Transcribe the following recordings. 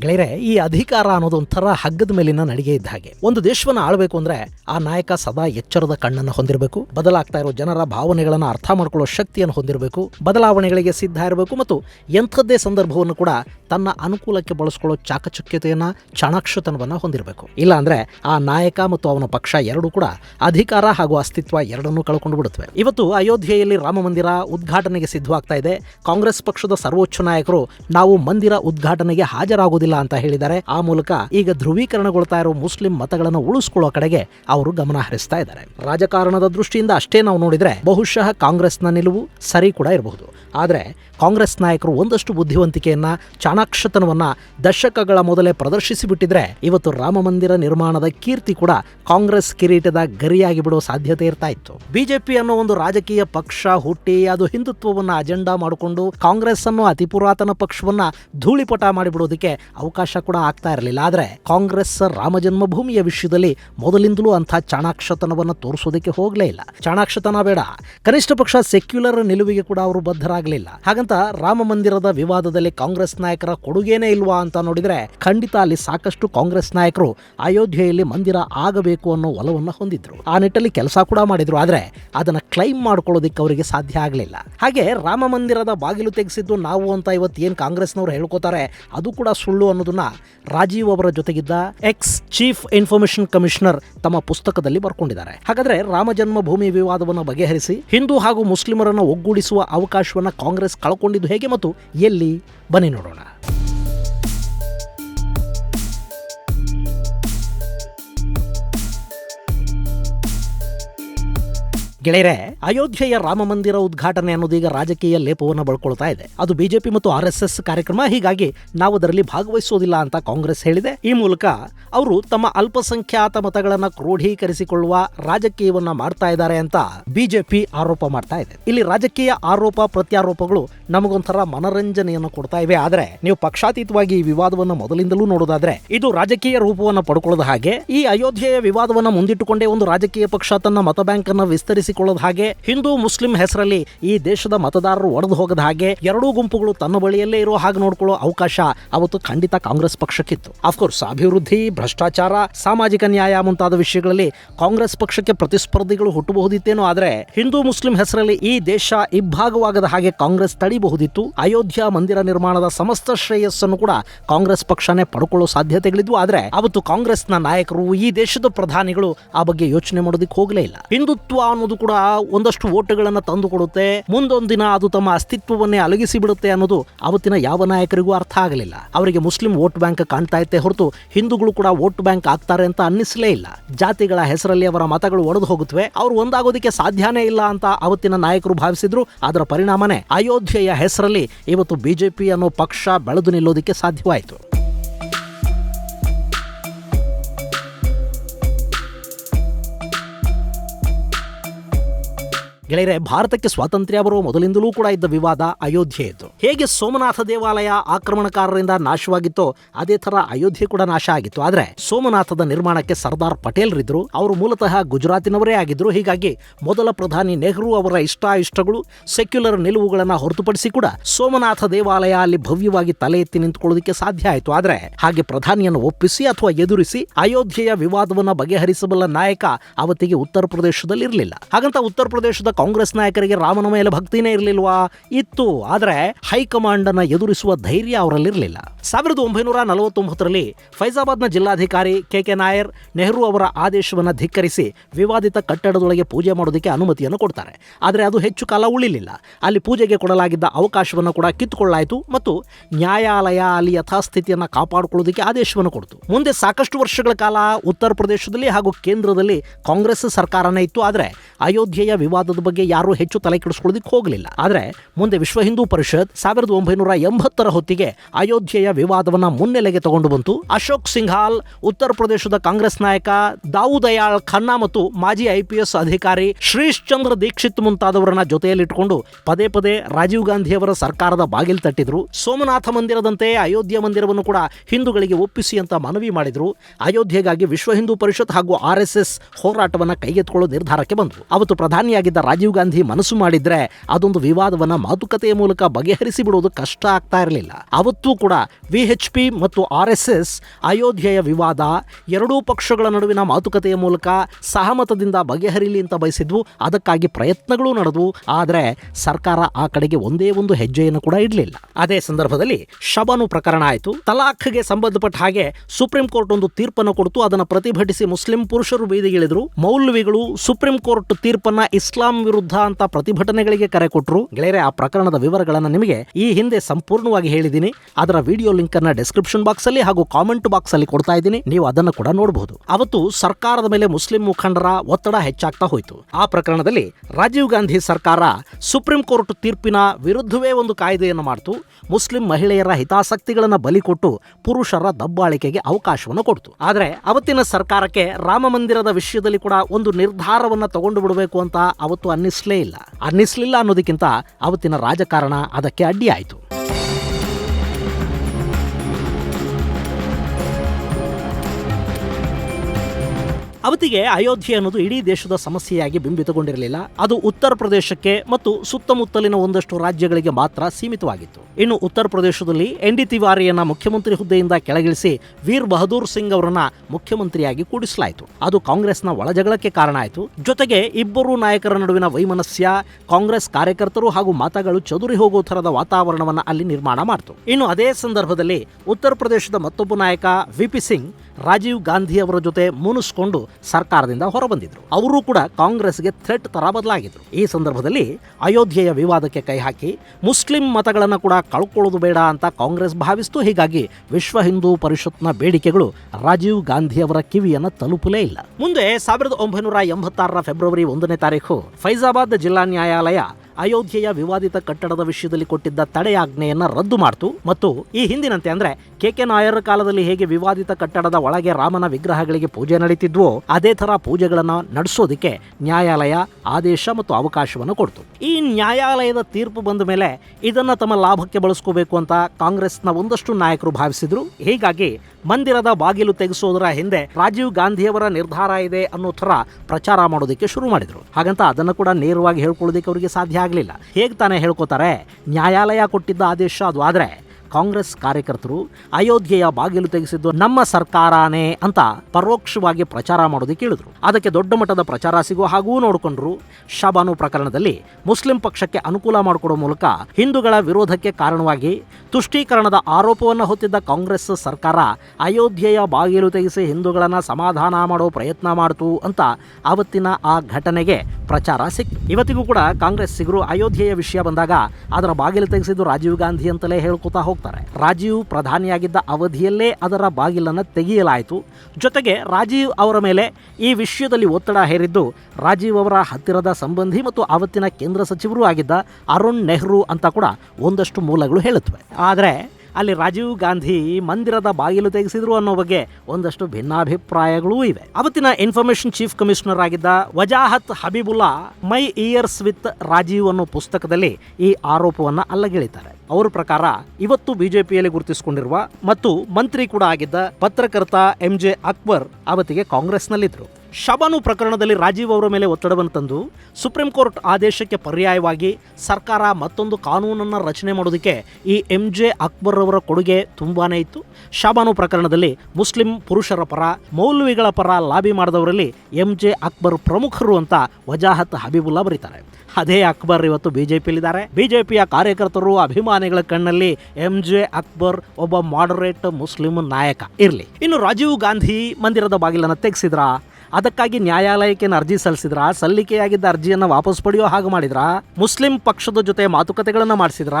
ಗೆಳೆಯರೆ, ಈ ಅಧಿಕಾರ ಅನ್ನೋದು ಒಂಥರ ಹಗ್ಗದ ಮೇಲಿನ ನಡಿಗೆ ಇದ್ದ ಹಾಗೆ. ಒಂದು ದೇಶವನ್ನು ಆಳ್ಬೇಕು ಅಂದ್ರೆ ಆ ನಾಯಕ ಸದಾ ಎಚ್ಚರದ ಕಣ್ಣನ್ನು ಹೊಂದಿರಬೇಕು. ಬದಲಾಗ್ತಾ ಇರೋ ಜನರ ಭಾವನೆಗಳನ್ನು ಅರ್ಥ ಮಾಡ್ಕೊಳ್ಳೋ ಶಕ್ತಿಯನ್ನು ಹೊಂದಿರಬೇಕು. ಬದಲಾವಣೆಗಳಿಗೆ ಸಿದ್ಧ ಇರಬೇಕು ಮತ್ತು ಎಂಥದ್ದೇ ಸಂದರ್ಭವನ್ನು ಕೂಡ ತನ್ನ ಅನುಕೂಲಕ್ಕೆ ಬಳಸ್ಕೊಳ್ಳೋ ಚಾಕಚಕ್ಯತೆಯನ್ನ, ಚಾಣಾಕ್ಷತನವನ್ನ ಹೊಂದಿರಬೇಕು. ಇಲ್ಲ ಅಂದ್ರೆ ಆ ನಾಯಕ ಮತ್ತು ಅವನ ಪಕ್ಷ ಎರಡೂ ಕೂಡ ಅಧಿಕಾರ ಹಾಗೂ ಅಸ್ತಿತ್ವ ಎರಡನ್ನೂ ಕಳ್ಕೊಂಡು ಬಿಡುತ್ತವೆ. ಇವತ್ತು ಅಯೋಧ್ಯೆಯಲ್ಲಿ ರಾಮ ಮಂದಿರ ಉದ್ಘಾಟನೆಗೆ ಸಿದ್ಧವಾಗ್ತಾ ಇದೆ. ಕಾಂಗ್ರೆಸ್ ಪಕ್ಷದ ಸರ್ವೋಚ್ಚ ನಾಯಕರು ನಾವು ಮಂದಿರ ಉದ್ಘಾಟನೆಗೆ ಹಾಜರಾಗುವುದಿಲ್ಲ ಅಂತ ಹೇಳಿದ್ದಾರೆ. ಆ ಮೂಲಕ ಈಗ ಧ್ರುವೀಕರಣಗೊಳ್ತಾ ಇರೋ ಮುಸ್ಲಿಂ ಮತಗಳನ್ನು ಉಳಿಸ್ಕೊಳ್ಳೋ ಕಡೆಗೆ ಅವರು ಗಮನ ಹರಿಸ್ತಾ ಇದ್ದಾರೆ. ರಾಜಕಾರಣದ ದೃಷ್ಟಿಯಿಂದ ಅಷ್ಟೇ ನಾವು ನೋಡಿದ್ರೆ ಬಹುಶಃ ಕಾಂಗ್ರೆಸ್ನ ನಿಲುವು ಸರಿ ಕೂಡ ಇರಬಹುದು. ಆದರೆ ಕಾಂಗ್ರೆಸ್ ನಾಯಕರು ಒಂದಷ್ಟು ಬುದ್ಧಿವಂತಿಕೆಯನ್ನ, ಚಾಣಾಕ್ಷತನವನ್ನ ದಶಕಗಳ ಮೊದಲೇ ಪ್ರದರ್ಶಿಸಿ ಬಿಟ್ಟಿದ್ರೆ ಇವತ್ತು ರಾಮ ಮಂದಿರ ನಿರ್ಮಾಣದ ಕೀರ್ತಿ ಕೂಡ ಕಾಂಗ್ರೆಸ್ ಕಿರೀಟದ ಗರಿಯಾಗಿ ಬಿಡುವ ಸಾಧ್ಯತೆ ಇರ್ತಾ ಇತ್ತು. ಬಿಜೆಪಿ ಅನ್ನೋ ಒಂದು ರಾಜಕೀಯ ಪಕ್ಷ, ಹುಟ್ಟಿ ಅದು ಹಿಂದುತ್ವವನ್ನ ಅಜೆಂಡಾ ಮಾಡಿಕೊಂಡು ಕಾಂಗ್ರೆಸ್ ಅನ್ನೋ ಅತಿ ಪುರಾತನ ಪಕ್ಷವನ್ನ ಧೂಳಿಪಟ ಮಾಡಿಬಿಡೋದಕ್ಕೆ ಅವಕಾಶ ಕೂಡ ಆಗ್ತಾ ಇರಲಿಲ್ಲ. ಆದ್ರೆ ಕಾಂಗ್ರೆಸ್ ರಾಮ ಜನ್ಮಭೂಮಿಯ ವಿಷಯದಲ್ಲಿ ಮೊದಲಿಂದಲೂ ಅಂಥ ಚಾಣಾಕ್ಷತನವನ್ನ ತೋರಿಸೋದಕ್ಕೆ ಹೋಗಲೇ ಇಲ್ಲ. ಚಾಣಾಕ್ಷತನ ಬೇಡ. ಕನಿಷ್ಠ ಪಕ್ಷ ಸೆಕ್ಯುಲರ್ ನಿಲುವಿಗೆ ಕೂಡ ಅವರು ಬದ್ಧರಾಗಲಿಲ್ಲ. ಹಾಗಂತ ರಾಮ ಮಂದಿರದ ವಿವಾದದಲ್ಲಿ ಕಾಂಗ್ರೆಸ್ ನಾಯಕರ ಕೊಡುಗೆನೇ ಇಲ್ವಾ ಅಂತ ನೋಡಿದ್ರೆ ಖಂಡಿತ ಅಲ್ಲಿ ಸಾಕಷ್ಟು ಕಾಂಗ್ರೆಸ್ ನಾಯಕರು ಅಯೋಧ್ಯೆಯಲ್ಲಿ ಮಂದಿರ ಆಗಬೇಕು ಅನ್ನೋ ಒಲವನ್ನ ಹೊಂದಿದ್ರು. ಆ ನಿಟ್ಟಲ್ಲಿ ಕೆಲಸ ಕೂಡ ಮಾಡಿದ್ರು. ಆದ್ರೆ ಅದನ್ನ ಕ್ಲೈಮ್ ಮಾಡ್ಕೊಳ್ಳೋದಕ್ಕೆ ಅವರಿಗೆ ಸಾಧ್ಯ ಆಗಲಿಲ್ಲ. ಹಾಗೆ ರಾಮ ಮಂದಿರದ ಬಾಗಿಲು ತೆಗೆಸಿದ್ದು ನಾವು ಅಂತ ಇವತ್ತು ಏನು ಕಾಂಗ್ರೆಸ್ನವರು ಹೇಳ್ಕೋತಾರೆ, ಅದು ಕೂಡ ಸುಳ್ಳು ಅನ್ನೋದನ್ನ ರಾಜೀವ್ ಅವರ ಜೊತೆಗಿದ್ದ ಎಕ್ಸ್ ಚೀಫ್ ಇನ್ಫಾರ್ಮೇಶನ್ ಕಮಿಷನರ್ ತಮ್ಮ ಪುಸ್ತಕದಲ್ಲಿ ಬರ್ಕೊಂಡಿದ್ದಾರೆ. ಹಾಗಾದ್ರೆ ರಾಮ ಜನ್ಮಭೂಮಿ ವಿವಾದವನ್ನು ಬಗೆಹರಿಸಿ, ಹಿಂದೂ ಹಾಗೂ ಮುಸ್ಲಿಮರನ್ನು ಒಗ್ಗೂಡಿಸುವ ಅವಕಾಶವನ್ನ ಕಾಂಗ್ರೆಸ್ ಕಳ್ಕೊಂಡಿದ್ದು ಹೇಗೆ ಮತ್ತು ಎಲ್ಲಿ? ಬನ್ನಿ ನೋಡೋಣ. ಗೆಳೆಯರೆ, ಅಯೋಧ್ಯೆಯ ರಾಮ ಮಂದಿರ ಉದ್ಘಾಟನೆ ಅನ್ನೋದು ಈಗ ರಾಜಕೀಯ ಲೇಪವನ್ನು ಬಳ್ಕೊಳ್ತಾ ಇದೆ. ಅದು ಬಿಜೆಪಿ ಮತ್ತು ಆರ್ ಎಸ್ ಎಸ್ ಕಾರ್ಯಕ್ರಮ, ಹೀಗಾಗಿ ನಾವು ಅದರಲ್ಲಿ ಭಾಗವಹಿಸೋದಿಲ್ಲ ಅಂತ ಕಾಂಗ್ರೆಸ್ ಹೇಳಿದೆ. ಈ ಮೂಲಕ ಅವರು ತಮ್ಮ ಅಲ್ಪಸಂಖ್ಯಾತ ಮತಗಳನ್ನ ಕ್ರೋಢೀಕರಿಸಿಕೊಳ್ಳುವ ರಾಜಕೀಯವನ್ನ ಮಾಡ್ತಾ ಇದ್ದಾರೆ ಅಂತ ಬಿಜೆಪಿ ಆರೋಪ ಮಾಡ್ತಾ ಇದೆ. ಇಲ್ಲಿ ರಾಜಕೀಯ ಆರೋಪ, ಪ್ರತ್ಯಾರೋಪಗಳು ನಮಗೊಂಥರ ಮನರಂಜನೆಯನ್ನು ಕೊಡ್ತಾ ಇವೆ. ಆದ್ರೆ ನೀವು ಪಕ್ಷಾತೀತವಾಗಿ ಈ ವಿವಾದವನ್ನು ಮೊದಲಿಂದಲೂ ನೋಡೋದಾದ್ರೆ, ಇದು ರಾಜಕೀಯ ರೂಪವನ್ನು ಪಡ್ಕೊಳ್ಳೋದ ಹಾಗೆ ಈ ಅಯೋಧ್ಯೆಯ ವಿವಾದವನ್ನು ಮುಂದಿಟ್ಟುಕೊಂಡೇ ಒಂದು ರಾಜಕೀಯ ಪಕ್ಷ ತನ್ನ ಮತ ಬ್ಯಾಂಕ್ ಅನ್ನು ವಿಸ್ತರಿಸಿಕೊಳ್ಳೋದು ಹಾಗೆ ಹಿಂದೂ ಮುಸ್ಲಿಂ ಹೆಸರಲ್ಲಿ ಈ ದೇಶದ ಮತದಾರರು ಒಡೆದು ಹೋಗದ ಹಾಗೆ ಎರಡೂ ಗುಂಪುಗಳು ತನ್ನ ಬಳಿಯಲ್ಲೇ ಇರೋ ಹಾಗೆ ನೋಡ್ಕೊಳ್ಳೋ ಅವಕಾಶ ಅವತ್ತು ಖಂಡಿತ ಕಾಂಗ್ರೆಸ್ ಪಕ್ಷಕ್ಕಿತ್ತು. ಅಫ್ಕೋರ್ಸ್ ಅಭಿವೃದ್ಧಿ, ಭ್ರಷ್ಟಾಚಾರ, ಸಾಮಾಜಿಕ ನ್ಯಾಯ ಮುಂತಾದ ವಿಷಯಗಳಲ್ಲಿ ಕಾಂಗ್ರೆಸ್ ಪಕ್ಷಕ್ಕೆ ಪ್ರತಿಸ್ಪರ್ಧಿಗಳು ಹುಟ್ಟಬಹುದಿತ್ತೇನೋ ಆದರೆ ಹಿಂದೂ ಮುಸ್ಲಿಂ ಹೆಸರಲ್ಲಿ ಈ ದೇಶ ಇಬ್ಬಾಗವಾಗದ ಹಾಗೆ ಕಾಂಗ್ರೆಸ್ ತಡಿಬಹುದಿತ್ತು. ಅಯೋಧ್ಯ ಮಂದಿರ ನಿರ್ಮಾಣದ ಸಮಸ್ತ ಶ್ರೇಯಸ್ಸನ್ನು ಕೂಡ ಕಾಂಗ್ರೆಸ್ ಪಕ್ಷನೇ ಪಡ್ಕೊಳ್ಳೋ ಸಾಧ್ಯತೆಗಳಿದ್ವು. ಆದ್ರೆ ಅವತ್ತು ಕಾಂಗ್ರೆಸ್ನ ನಾಯಕರು ಈ ದೇಶದ ಪ್ರಧಾನಿಗಳು ಆ ಬಗ್ಗೆ ಯೋಚನೆ ಮಾಡೋದಕ್ಕೆ ಹೋಗಲೇ ಇಲ್ಲ. ಹಿಂದುತ್ವ ಅನ್ನೋದು ಕೂಡ ಒಂದಷ್ಟು ಓಟುಗಳನ್ನು ತಂದು ಕೊಡುತ್ತೆ. ಮುಂದೊಂದು ದಿನ ಅದು ತಮ್ಮ ಅಸ್ತಿತ್ವವನ್ನೇ ಅಲಗಿಸಿ ಬಿಡುತ್ತೆ ಅನ್ನೋದು ಅವತ್ತಿನ ಯಾವ ನಾಯಕರಿಗೂ ಅರ್ಥ ಆಗಲಿಲ್ಲ. ಅವರಿಗೆ ಮುಸ್ಲಿಂ ವೋಟ್ ಬ್ಯಾಂಕ್ ಕಾಣ್ತಾ ಇತ್ತೆ ಹೊರತು ಹಿಂದೂಗಳು ಕೂಡ ವೋಟ್ ಬ್ಯಾಂಕ್ ಆಗ್ತಾರೆ ಅಂತ ಅನ್ನಿಸಲೇ ಇಲ್ಲ. ಜಾತಿಗಳ ಹೆಸರಲ್ಲಿ ಅವರ ಮತಗಳು ಒಡೆದು ಹೋಗುತ್ತವೆ. ಅವ್ರು ಒಂದಾಗೋದಕ್ಕೆ ಸಾಧ್ಯನೇ ಇಲ್ಲ ಅಂತ ಅವತ್ತಿನ ನಾಯಕರು ಭಾವಿಸಿದ್ರು. ಅದರ ಪರಿಣಾಮನೇ ಅಯೋಧ್ಯೆಯ ಹೆಸರಲ್ಲಿ ಇವತ್ತು ಬಿಜೆಪಿ ಅನ್ನೋ ಪಕ್ಷ ಬೆಳೆದು ನಿಲ್ಲೋದಕ್ಕೆ ಸಾಧ್ಯವಾಯಿತು. ಗೆಳೆಯರೆ, ಭಾರತಕ್ಕೆ ಸ್ವಾತಂತ್ರ್ಯ ಬರುವ ಮೊದಲಿಂದಲೂ ಕೂಡ ಇದ್ದ ವಿವಾದ ಅಯೋಧ್ಯೆ ಇತ್ತು ಹೇಗೆ ಸೋಮನಾಥ ದೇವಾಲಯ ಆಕ್ರಮಣಕಾರರಿಂದ ನಾಶವಾಗಿತ್ತೋ, ಅದೇ ತರ ಅಯೋಧ್ಯೆ ಕೂಡ ನಾಶ ಆಗಿತ್ತು. ಆದ್ರೆ ಸೋಮನಾಥದ ನಿರ್ಮಾಣಕ್ಕೆ ಸರ್ದಾರ್ ಪಟೇಲ್ ಇದ್ರು ಅವರು ಮೂಲತಃ ಗುಜರಾತಿನವರೇ ಆಗಿದ್ರು. ಹೀಗಾಗಿ ಮೊದಲ ಪ್ರಧಾನಿ ನೆಹರು ಅವರ ಇಷ್ಟ ಇಷ್ಟಗಳು ಸೆಕ್ಯುಲರ್ ನಿಲುವುಗಳನ್ನ ಹೊರತುಪಡಿಸಿ ಕೂಡ ಸೋಮನಾಥ ದೇವಾಲಯ ಅಲ್ಲಿ ಭವ್ಯವಾಗಿ ತಲೆ ಎತ್ತಿ ನಿಂತ್ಕೊಳ್ಳೋದಕ್ಕೆ ಸಾಧ್ಯ ಆಯಿತು. ಆದ್ರೆ ಹಾಗೆ ಪ್ರಧಾನಿಯನ್ನು ಒಪ್ಪಿಸಿ ಅಥವಾ ಎದುರಿಸಿ ಅಯೋಧ್ಯೆಯ ವಿವಾದವನ್ನ ಬಗೆಹರಿಸಬಲ್ಲ ನಾಯಕ ಅವತ್ತಿಗೆ ಉತ್ತರ ಪ್ರದೇಶದಲ್ಲಿ ಇರಲಿಲ್ಲ ಹಾಗಂತ ಉತ್ತರ ಪ್ರದೇಶದ ಕಾಂಗ್ರೆಸ್ ನಾಯಕರಿಗೆ ರಾಮನ ಮೇಲೆ ಭಕ್ತಿನೇ ಇರಲಿಲ್ವಾ? ಇತ್ತು. ಆದರೆ ಹೈಕಮಾಂಡ್ ಅನ್ನ ಎದುರಿಸುವ ಧೈರ್ಯ ಅವರಲ್ಲಿರಲಿಲ್ಲ. ಸಾವಿರದ ಒಂಬೈನೂರ ನಲವತ್ತೊಂಬತ್ತರಲ್ಲಿ ಫೈಜಾಬಾದ್ನ ಜಿಲ್ಲಾಧಿಕಾರಿ ಕೆ ಕೆ ನಾಯರ್ ನೆಹರು ಅವರ ಆದೇಶವನ್ನು ಧಿಕ್ಕರಿಸಿ ವಿವಾದಿತ ಕಟ್ಟಡದೊಳಗೆ ಪೂಜೆ ಮಾಡೋದಕ್ಕೆ ಅನುಮತಿಯನ್ನು ಕೊಡ್ತಾರೆ. ಆದರೆ ಅದು ಹೆಚ್ಚು ಕಾಲ ಉಳಿಲಿಲ್ಲ. ಅಲ್ಲಿ ಪೂಜೆಗೆ ಕೊಡಲಾಗಿದ್ದ ಅವಕಾಶವನ್ನು ಕೂಡ ಕಿತ್ತುಕೊಳ್ಳಾಯಿತು ಮತ್ತು ನ್ಯಾಯಾಲಯ ಅಲ್ಲಿ ಯಥಾಸ್ಥಿತಿಯನ್ನು ಕಾಪಾಡಿಕೊಳ್ಳೋದಕ್ಕೆ ಆದೇಶವನ್ನು ಕೊಡ್ತು. ಮುಂದೆ ಸಾಕಷ್ಟು ವರ್ಷಗಳ ಕಾಲ ಉತ್ತರ ಪ್ರದೇಶದಲ್ಲಿ ಹಾಗೂ ಕೇಂದ್ರದಲ್ಲಿ ಕಾಂಗ್ರೆಸ್ ಸರ್ಕಾರನೇ ಇತ್ತು. ಆದರೆ ಅಯೋಧ್ಯೆಯ ವಿವಾದದ ಬಗ್ಗೆ ಯಾರೂ ಹೆಚ್ಚು ತಲೆ ಕೆಡಿಸ್ಕೊಳ್ಳೋದಕ್ಕೆ ಹೋಗಲಿಲ್ಲ. ಆದರೆ ಮುಂದೆ ವಿಶ್ವ ಹಿಂದೂ ಪರಿಷತ್ ಸಾವಿರದ ಒಂಬೈನೂರ ಎಂಬತ್ತರ ಹೊತ್ತಿಗೆ ಅಯೋಧ್ಯೆಯ ವಿವಾದವನ್ನ ಮುನ್ನೆಲೆಗೆ ತಗೊಂಡು ಬಂತು. ಅಶೋಕ್ ಸಿಂಘಾಲ್, ಉತ್ತರ ಪ್ರದೇಶದ ಕಾಂಗ್ರೆಸ್ ನಾಯಕ ದಾವುದಯಾಳ್ ಖನ್ನಾ ಮತ್ತು ಮಾಜಿ ಐಪಿಎಸ್ ಅಧಿಕಾರಿ ಶ್ರೀಶ್ ಚಂದ್ರ ದೀಕ್ಷಿತ್ ಮುಂತಾದವರನ್ನ ಜೊತೆಯಲ್ಲಿಟ್ಟುಕೊಂಡು ಪದೇ ಪದೇ ರಾಜೀವ್ ಗಾಂಧಿಯವರ ಸರ್ಕಾರದ ಬಾಗಿಲು ತಟ್ಟಿದ್ರು. ಸೋಮನಾಥ ಮಂದಿರದಂತೆ ಅಯೋಧ್ಯೆ ಮಂದಿರವನ್ನು ಕೂಡ ಹಿಂದೂಗಳಿಗೆ ಒಪ್ಪಿಸಿ ಅಂತ ಮನವಿ ಮಾಡಿದ್ರು. ಅಯೋಧ್ಯೆಗಾಗಿ ವಿಶ್ವ ಹಿಂದೂ ಪರಿಷತ್ ಹಾಗೂ ಆರ್ ಎಸ್ ಎಸ್ ಹೋರಾಟವನ್ನು ಕೈಗೆತ್ತಿಕೊಳ್ಳೋ ನಿರ್ಧಾರಕ್ಕೆ ಬಂದರು. ಅವತ್ತು ಪ್ರಧಾನಿಯಾಗಿದ್ದ ರಾಜೀವ್ ಗಾಂಧಿ ಮನಸ್ಸು ಮಾಡಿದ್ರೆ ಅದೊಂದು ವಿವಾದವನ್ನ ಮಾತುಕತೆಯ ಮೂಲಕ ಬಗೆಹರಿಸಿ ಬಿಡುವುದು ಕಷ್ಟ ಆಗ್ತಾ ಇರಲಿಲ್ಲ. ಅವತ್ತೂ ಕೂಡ ವಿ ಎಚ್ ಪಿ ಮತ್ತು ಆರ್ ಎಸ್ ಎಸ್ ಅಯೋಧ್ಯೆಯ ವಿವಾದ ಎರಡೂ ಪಕ್ಷಗಳ ನಡುವಿನ ಮಾತುಕತೆಯ ಮೂಲಕ ಸಹಮತದಿಂದ ಬಗೆಹರಿಲಿ ಅಂತ ಬಯಸಿದ್ವು. ಅದಕ್ಕಾಗಿ ಪ್ರಯತ್ನಗಳು ನಡೆದವು. ಆದರೆ ಸರ್ಕಾರ ಆ ಕಡೆಗೆ ಒಂದೇ ಒಂದು ಹೆಜ್ಜೆಯನ್ನು ಕೂಡ ಇಡಲಿಲ್ಲ. ಅದೇ ಸಂದರ್ಭದಲ್ಲಿ ಶಬಾನು ಪ್ರಕರಣ ಆಯಿತು. ತಲಾಖ್ಗೆ ಸಂಬಂಧಪಟ್ಟ ಹಾಗೆ ಸುಪ್ರೀಂ ಕೋರ್ಟ್ ಒಂದು ತೀರ್ಪನ್ನು ಕೊಡ್ತು. ಅದನ್ನು ಪ್ರತಿಭಟಿಸಿ ಮುಸ್ಲಿಂ ಪುರುಷರು ಬೀದಿಗಿಳಿದ್ರು. ಮೌಲ್ವಿಗಳು ಸುಪ್ರೀಂ ಕೋರ್ಟ್ ತೀರ್ಪನ್ನ ಇಸ್ಲಾಂ ವಿರುದ್ಧ ಅಂತ ಪ್ರತಿಭಟನೆಗಳಿಗೆ ಕರೆ ಕೊಟ್ಟರು ಗೆಳೆಯರೆ, ಆ ಪ್ರಕರಣದ ವಿವರಗಳನ್ನು ನಿಮಗೆ ಈ ಹಿಂದೆ ಸಂಪೂರ್ಣವಾಗಿ ಹೇಳಿದ್ದೀನಿ. ಅದರ ವಿಡಿಯೋ ಲಿಂಕ್ ಅನ್ನ ಡಿಸ್ಕ್ರಿಪ್ಷನ್ ಬಾಕ್ಸ್ ಅಲ್ಲಿ ಹಾಗೂ ಕಾಮೆಂಟ್ ಬಾಕ್ಸ್ ಅಲ್ಲಿ ಕೊಡ್ತಾ ಇದ್ದೀನಿ. ನೀವು ಅದನ್ನು ಕೂಡ ನೋಡಬಹುದು ಅವತ್ತು ಸರ್ಕಾರದ ಮೇಲೆ ಮುಸ್ಲಿಂ ಮುಖಂಡರ ಒತ್ತಡ ಹೆಚ್ಚಾಗ್ತಾ ಹೋಯಿತು. ಆ ಪ್ರಕರಣದಲ್ಲಿ ರಾಜೀವ್ ಗಾಂಧಿ ಸರ್ಕಾರ ಸುಪ್ರೀಂ ಕೋರ್ಟ್ ತೀರ್ಪಿನ ವಿರುದ್ಧವೇ ಒಂದು ಕಾಯ್ದೆಯನ್ನು ಮಾಡಿತು. ಮುಸ್ಲಿಂ ಮಹಿಳೆಯರ ಹಿತಾಸಕ್ತಿಗಳನ್ನು ಬಲಿ ಕೊಟ್ಟು ಪುರುಷರ ದಬ್ಬಾಳಿಕೆಗೆ ಅವಕಾಶವನ್ನು ಕೊಡ್ತು. ಆದರೆ ಅವತ್ತಿನ ಸರ್ಕಾರಕ್ಕೆ ರಾಮ ಮಂದಿರದ ವಿಷಯದಲ್ಲಿ ಕೂಡ ಒಂದು ನಿರ್ಧಾರವನ್ನು ತಗೊಂಡು ಬಿಡಬೇಕು ಅಂತ ಅವತ್ತು ಅನ್ನಿಸ್ಲೇ ಇಲ್ಲ. ಅನ್ನಿಸ್ಲಿಲ್ಲ ಅನ್ನೋದಕ್ಕಿಂತ ಅವತ್ತಿನ ರಾಜಕಾರಣ ಅದಕ್ಕೆ ಅಡ್ಡಿಯಾಯಿತು. ಅವತ್ತಿಗೆ ಅಯೋಧ್ಯೆ ಅನ್ನೋದು ಇಡೀ ದೇಶದ ಸಮಸ್ಯೆಯಾಗಿ ಬಿಂಬಿತಗೊಂಡಿರಲಿಲ್ಲ. ಅದು ಉತ್ತರ ಪ್ರದೇಶಕ್ಕೆ ಮತ್ತು ಸುತ್ತಮುತ್ತಲಿನ ಒಂದಷ್ಟು ರಾಜ್ಯಗಳಿಗೆ ಮಾತ್ರ ಸೀಮಿತವಾಗಿತ್ತು. ಇನ್ನು ಉತ್ತರ ಪ್ರದೇಶದಲ್ಲಿ ಎನ್ ಡಿ ತಿವಾರಿಯನ್ನ ಮುಖ್ಯಮಂತ್ರಿ ಹುದ್ದೆಯಿಂದ ಕೆಳಗಿಳಿಸಿ ವೀರ್ ಬಹದ್ದೂರ್ ಸಿಂಗ್ ಅವರನ್ನ ಮುಖ್ಯಮಂತ್ರಿಯಾಗಿ ಕೂಡಿಸಲಾಯಿತು. ಅದು ಕಾಂಗ್ರೆಸ್ನ ಒಳಜಗಳಕ್ಕೆ ಕಾರಣ ಆಯಿತು. ಜೊತೆಗೆ ಇಬ್ಬರು ನಾಯಕರ ನಡುವಿನ ವೈಮನಸ್ಯ, ಕಾಂಗ್ರೆಸ್ ಕಾರ್ಯಕರ್ತರು ಹಾಗೂ ಮತಗಳು ಚದುರಿ ಹೋಗೋ ಥರದ ವಾತಾವರಣವನ್ನು ಅಲ್ಲಿ ನಿರ್ಮಾಣ ಮಾಡಿತು. ಇನ್ನು ಅದೇ ಸಂದರ್ಭದಲ್ಲಿ ಉತ್ತರ ಪ್ರದೇಶದ ಮತ್ತೊಬ್ಬ ನಾಯಕ ವಿಪಿ ಸಿಂಗ್ ರಾಜೀವ್ ಗಾಂಧಿ ಅವರ ಜೊತೆ ಮುನಿಸ್ಕೊಂಡು ಸರ್ಕಾರದಿಂದ ಹೊರಬಂದಿದ್ರು. ಅವರು ಕೂಡ ಕಾಂಗ್ರೆಸ್ಗೆ ಥ್ರೆಟ್ ತರ ಬದಲಾಗಿದ್ರು. ಈ ಸಂದರ್ಭದಲ್ಲಿ ಅಯೋಧ್ಯೆಯ ವಿವಾದಕ್ಕೆ ಕೈ ಹಾಕಿ ಮುಸ್ಲಿಂ ಮತಗಳನ್ನು ಕೂಡ ಕಳ್ಕೊಳ್ಳೋದು ಬೇಡ ಅಂತ ಕಾಂಗ್ರೆಸ್ ಭಾವಿಸ್ತು. ಹೀಗಾಗಿ ವಿಶ್ವ ಹಿಂದೂ ಪರಿಷತ್ನ ಬೇಡಿಕೆಗಳು ರಾಜೀವ್ ಗಾಂಧಿ ಅವರ ಕಿವಿಯನ್ನು ತಲುಪಲೇ ಇಲ್ಲ. ಮುಂದೆ ಸಾವಿರದ ಒಂಬೈನೂರ ಎಂಬತ್ತಾರರ ಫೆಬ್ರವರಿ ಒಂದನೇ ತಾರೀಕು ಫೈಜಾಬಾದ್ ಜಿಲ್ಲಾ ನ್ಯಾಯಾಲಯ ಅಯೋಧ್ಯೆಯ ವಿವಾದಿತ ಕಟ್ಟಡದ ವಿಷಯದಲ್ಲಿ ಕೊಟ್ಟಿದ್ದ ತಡೆಯಾಜ್ಞೆಯನ್ನ ರದ್ದು ಮಾಡಿತು. ಮತ್ತು ಈ ಹಿಂದಿನಂತೆ ಅಂದ್ರೆ ಕೆ ಕೆ ನಾಯರ್ ಕಾಲದಲ್ಲಿ ಹೇಗೆ ವಿವಾದಿತ ಕಟ್ಟಡದ ಒಳಗೆ ರಾಮನ ವಿಗ್ರಹಗಳಿಗೆ ಪೂಜೆ ನಡೀತಿದ್ವೋ, ಅದೇ ತರ ಪೂಜೆಗಳನ್ನ ನಡೆಸೋದಕ್ಕೆ ನ್ಯಾಯಾಲಯ ಆದೇಶ ಮತ್ತು ಅವಕಾಶವನ್ನು ಕೊಡ್ತು. ಈ ನ್ಯಾಯಾಲಯದ ತೀರ್ಪು ಬಂದ ಮೇಲೆ ಇದನ್ನ ತಮ್ಮ ಲಾಭಕ್ಕೆ ಬಳಸ್ಕೋಬೇಕು ಅಂತ ಕಾಂಗ್ರೆಸ್ನ ಒಂದಷ್ಟು ನಾಯಕರು ಭಾವಿಸಿದ್ರು. ಹೀಗಾಗಿ ಮಂದಿರದ ಬಾಗಿಲು ತೆಗೆಸೋದರ ಹಿಂದೆ ರಾಜೀವ್ ಗಾಂಧಿಯವರ ನಿರ್ಧಾರ ಇದೆ ಅನ್ನೋ ಥರ ಪ್ರಚಾರ ಮಾಡೋದಕ್ಕೆ ಶುರು ಮಾಡಿದ್ರು. ಹಾಗಂತ ಅದನ್ನು ಕೂಡ ನೇರವಾಗಿ ಹೇಳ್ಕೊಳ್ಳೋದಕ್ಕೆ ಅವರಿಗೆ ಸಾಧ್ಯ ಆಗಲಿಲ್ಲ. ಹೇಗೆ ತಾನೇ ಹೇಳ್ಕೋತಾರೆ? ನ್ಯಾಯಾಲಯ ಕೊಟ್ಟಿದ್ದ ಆದೇಶ ಅದು. ಆದರೆ ಕಾಂಗ್ರೆಸ್ ಕಾರ್ಯಕರ್ತರು ಅಯೋಧ್ಯೆಯ ಬಾಗಿಲು ತೆಗೆಸಿದ್ದು ನಮ್ಮ ಸರ್ಕಾರನೇ ಅಂತ ಪರೋಕ್ಷವಾಗಿ ಪ್ರಚಾರ ಮಾಡೋದಕ್ಕೆ ಹೇಳಿದ್ರು ಅದಕ್ಕೆ ದೊಡ್ಡ ಮಟ್ಟದ ಪ್ರಚಾರ ಸಿಗೋ ಹಾಗೂ ನೋಡಿಕೊಂಡ್ರು. ಶಬಾನು ಪ್ರಕರಣದಲ್ಲಿ ಮುಸ್ಲಿಂ ಪಕ್ಷಕ್ಕೆ ಅನುಕೂಲ ಮಾಡಿಕೊಡೋ ಮೂಲಕ ಹಿಂದೂಗಳ ವಿರೋಧಕ್ಕೆ ಕಾರಣವಾಗಿ ತುಷ್ಟೀಕರಣದ ಆರೋಪವನ್ನು ಹೊತ್ತಿದ್ದ ಕಾಂಗ್ರೆಸ್ ಸರ್ಕಾರ ಅಯೋಧ್ಯೆಯ ಬಾಗಿಲು ತೆಗೆಸಿ ಹಿಂದೂಗಳನ್ನ ಸಮಾಧಾನ ಮಾಡೋ ಪ್ರಯತ್ನ ಮಾಡಿತು ಅಂತ ಆವತ್ತಿನ ಆ ಘಟನೆಗೆ ಪ್ರಚಾರ ಸಿಕ್ತು. ಇವತ್ತಿಗೂ ಕೂಡ ಕಾಂಗ್ರೆಸ್ ಸಿಗರು ಅಯೋಧ್ಯೆಯ ವಿಷಯ ಬಂದಾಗ ಅದರ ಬಾಗಿಲು ತೆಗೆಸಿದ್ದು ರಾಜೀವ್ ಗಾಂಧಿ ಅಂತಲೇ ಹೇಳ್ಕೊತಾ ಹೋಗ್ತಾರೆ. ರಾಜೀವ್ ಪ್ರಧಾನಿಯಾಗಿದ್ದ ಅವಧಿಯಲ್ಲೇ ಅದರ ಬಾಗಿಲನ್ನು ತೆಗೆಯಲಾಯಿತು. ಜೊತೆಗೆ ರಾಜೀವ್ ಅವರ ಮೇಲೆ ಈ ವಿಷಯದಲ್ಲಿ ಒತ್ತಡ ಹೇರಿದ್ದು, ರಾಜೀವ್ ಅವರ ಹತ್ತಿರದ ಸಂಬಂಧಿ ಮತ್ತು ಆವತ್ತಿನ ಕೇಂದ್ರ ಸಚಿವರೂ ಆಗಿದ್ದ ಅರುಣ್ ನೆಹರು ಅಂತ ಕೂಡ ಒಂದಷ್ಟು ಮೂಲಗಳು ಹೇಳುತ್ತವೆ. ಆದರೆ ಅಲ್ಲಿ ರಾಜೀವ್ ಗಾಂಧಿ ಮಂದಿರದ ಬಾಗಿಲು ತೆಗೆಸಿದ್ರು ಅನ್ನೋ ಬಗ್ಗೆ ಒಂದಷ್ಟು ಭಿನ್ನಾಭಿಪ್ರಾಯಗಳೂ ಇವೆ. ಅವತ್ತಿನ ಇನ್ಫಾರ್ಮೇಶನ್ ಚೀಫ್ ಕಮಿಷನರ್ ಆಗಿದ್ದ Wajahat Habibullah my years with Rajiv ಅನ್ನೋ ಪುಸ್ತಕದಲ್ಲಿ ಈ ಆರೋಪವನ್ನ ಅಲ್ಲಗೆಳಿತಾರೆ ಅವರ ಪ್ರಕಾರ ಇವತ್ತು ಬಿಜೆಪಿಯಲ್ಲಿ ಗುರುತಿಸಿಕೊಂಡಿರುವ ಮತ್ತು ಮಂತ್ರಿ ಕೂಡ ಆಗಿದ್ದ ಪತ್ರಕರ್ತ ಎಂ ಜೆ ಅಕ್ಬರ್ ಅವತ್ತಿಗೆ ಕಾಂಗ್ರೆಸ್ನಲ್ಲಿದ್ದರು. ಶಬಾನು ಪ್ರಕರಣದಲ್ಲಿ ರಾಜೀವ್ ಅವರ ಮೇಲೆ ಒತ್ತಡವನ್ನು ತಂದು ಸುಪ್ರೀಂ ಕೋರ್ಟ್ ಆದೇಶಕ್ಕೆ ಪರ್ಯಾಯವಾಗಿ ಸರ್ಕಾರ ಮತ್ತೊಂದು ಕಾನೂನನ್ನು ರಚನೆ ಮಾಡೋದಕ್ಕೆ ಈ ಎಂ ಜೆ ಅಕ್ಬರ್ ಅವರ ಕೊಡುಗೆ ತುಂಬಾ ಇತ್ತು. ಶಬಾನು ಪ್ರಕರಣದಲ್ಲಿ ಮುಸ್ಲಿಂ ಪುರುಷರ ಪರ, ಮೌಲ್ವಿಗಳ ಪರ ಲಾಬಿ ಮಾಡಿದವರಲ್ಲಿ ಎಂ ಜೆ ಅಕ್ಬರ್ ಪ್ರಮುಖರು ಅಂತ ವಜಾಹತ್ ಹಬೀಬುಲ್ಲಾ ಬರೀತಾರೆ. ಅದೇ ಅಕ್ಬರ್ ಇವತ್ತು ಬಿಜೆಪಿಯಲ್ಲಿದ್ದಾರೆ. ಬಿಜೆಪಿಯ ಕಾರ್ಯಕರ್ತರು ಅಭಿಮಾನಿಗಳ ಕಣ್ಣಲ್ಲಿ ಎಂ ಜೆ ಅಕ್ಬರ್ ಒಬ್ಬ ಮಾಡರೇಟ್ ಮುಸ್ಲಿಂ ನಾಯಕ. ಇರಲಿ. ಇನ್ನು ರಾಜೀವ್ ಗಾಂಧಿ ಮಂದಿರದ ಬಾಗಿಲನ್ನು ತೆಗೆಸಿದ್ರ? ಅದಕ್ಕಾಗಿ ನ್ಯಾಯಾಲಯಕ್ಕೆ ಅರ್ಜಿ ಸಲ್ಲಿಸಿದ್ರ? ಸಲ್ಲಿಕೆಯಾಗಿದ್ದ ಅರ್ಜಿಯನ್ನು ವಾಪಸ್ ಪಡೆಯೋ ಹಾಗೆ ಮಾಡಿದ್ರ? ಮುಸ್ಲಿಂ ಪಕ್ಷದ ಜೊತೆ ಮಾತುಕತೆಗಳನ್ನು ಮಾಡಿಸಿದ್ರ?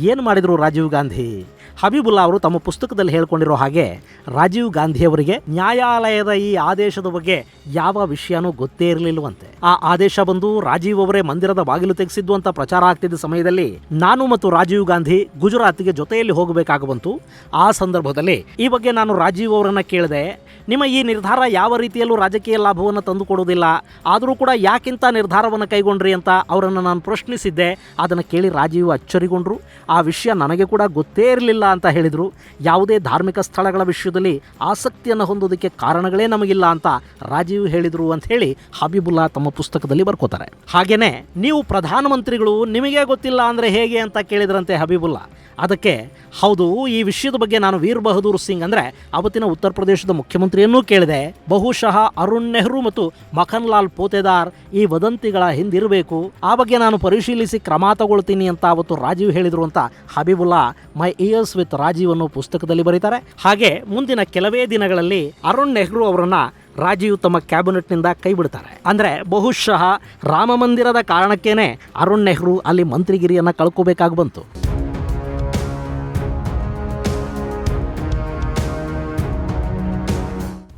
ಏನು ಮಾಡಿದ್ರು ರಾಜೀವ್ ಗಾಂಧಿ? ಹಬೀಬುಲ್ಲಾ ಅವರು ತಮ್ಮ ಪುಸ್ತಕದಲ್ಲಿ ಹೇಳ್ಕೊಂಡಿರೋ ಹಾಗೆ ರಾಜೀವ್ ಗಾಂಧಿ ಅವರಿಗೆ ನ್ಯಾಯಾಲಯದ ಈ ಆದೇಶದ ಬಗ್ಗೆ ಯಾವ ವಿಷಯನೂ ಗೊತ್ತೇ ಇರಲಿಲ್ಲವಂತೆ. ಆ ಆದೇಶ ಬಂದು ರಾಜೀವ್ ಅವರೇ ಮಂದಿರದ ಬಾಗಿಲು ತೆಗೆಸಿದ್ದು ಅಂತ ಪ್ರಚಾರ ಆಗ್ತಿದ್ದ ಸಮಯದಲ್ಲಿ ನಾನು ಮತ್ತು ರಾಜೀವ್ ಗಾಂಧಿ ಗುಜರಾತ್ಗೆ ಜೊತೆಯಲ್ಲಿ ಹೋಗಬೇಕಾಗ ಬಂತು. ಆ ಸಂದರ್ಭದಲ್ಲಿ ಈ ಬಗ್ಗೆ ನಾನು ರಾಜೀವ್ ಅವರನ್ನ ಕೇಳಿದೆ. ನಿಮ್ಮ ಈ ನಿರ್ಧಾರ ಯಾವ ರೀತಿಯಲ್ಲೂ ರಾಜಕೀಯ ಲಾಭವನ್ನು ತಂದುಕೊಡುವುದಿಲ್ಲ ಆದರೂ ಕೂಡ ಯಾಕಿಂತ ನಿರ್ಧಾರವನ್ನು ಕೈಗೊಂಡ್ರಿ ಅಂತ ಅವರನ್ನು ನಾನು ಪ್ರಶ್ನಿಸಿದ್ದೆ. ಅದನ್ನು ಕೇಳಿ ರಾಜೀವ್ ಅಚ್ಚರಿಗೊಂಡರು. ಆ ವಿಷಯ ನನಗೆ ಕೂಡ ಗೊತ್ತೇ ಇರಲಿಲ್ಲ ಅಂತ ಹೇಳಿದರು. ಯಾವುದೇ ಧಾರ್ಮಿಕ ಸ್ಥಳಗಳ ವಿಷಯದಲ್ಲಿ ಆಸಕ್ತಿಯನ್ನು ಹೊಂದೋದಕ್ಕೆ ಕಾರಣಗಳೇ ನಮಗಿಲ್ಲ ಅಂತ ರಾಜೀವ್ ಹೇಳಿದರು ಅಂತ ಹೇಳಿ ಹಬೀಬುಲ್ಲಾ ತಮ್ಮ ಪುಸ್ತಕದಲ್ಲಿ ಬರ್ಕೋತಾರೆ. ಹಾಗೆಯೇ ನೀವು ಪ್ರಧಾನಮಂತ್ರಿಗಳು ನಿಮಗೆ ಗೊತ್ತಿಲ್ಲ ಅಂದರೆ ಹೇಗೆ ಅಂತ ಕೇಳಿದ್ರಂತೆ ಹಬೀಬುಲ್ಲಾ. ಅದಕ್ಕೆ ಹೌದು, ಈ ವಿಷಯದ ಬಗ್ಗೆ ನಾನು ವೀರ್ ಬಹದ್ದೂರ್ ಸಿಂಗ್ ಅಂದರೆ ಅವತ್ತಿನ ಉತ್ತರ ಪ್ರದೇಶದ ಮುಖ್ಯಮಂತ್ರಿಯನ್ನೂ ಕೇಳಿದೆ, ಬಹುಶಃ ಅರುಣ್ ನೆಹರು ಮತ್ತು ಮಖನ್ಲಾಲ್ ಪೋತೆದಾರ್ ಈ ವದಂತಿಗಳ ಹಿಂದಿರಬೇಕು. ಆ ಬಗ್ಗೆ ನಾನು ಪರಿಶೀಲಿಸಿ ಕ್ರಮ ತಗೊಳ್ತೀನಿ ಅಂತ ಅವತ್ತು ರಾಜೀವ್ ಹೇಳಿದ್ರು ಅಂತ Habibullah my years with Rajiv ಅನ್ನು ಪುಸ್ತಕದಲ್ಲಿ ಬರೀತಾರೆ. ಹಾಗೆ ಮುಂದಿನ ಕೆಲವೇ ದಿನಗಳಲ್ಲಿ ಅರುಣ್ ನೆಹರು ಅವರನ್ನ ರಾಜೀವ್ ತಮ್ಮ ಕ್ಯಾಬಿನೆಟ್ನಿಂದ ಕೈ ಬಿಡ್ತಾರೆ ಅಂದರೆ ಬಹುಶಃ ರಾಮ ಮಂದಿರದ ಕಾರಣಕ್ಕೇನೆ ಅರುಣ್ ನೆಹರು ಅಲ್ಲಿ ಮಂತ್ರಿಗಿರಿಯನ್ನು ಕಳ್ಕೋಬೇಕಾಗಿ ಬಂತು.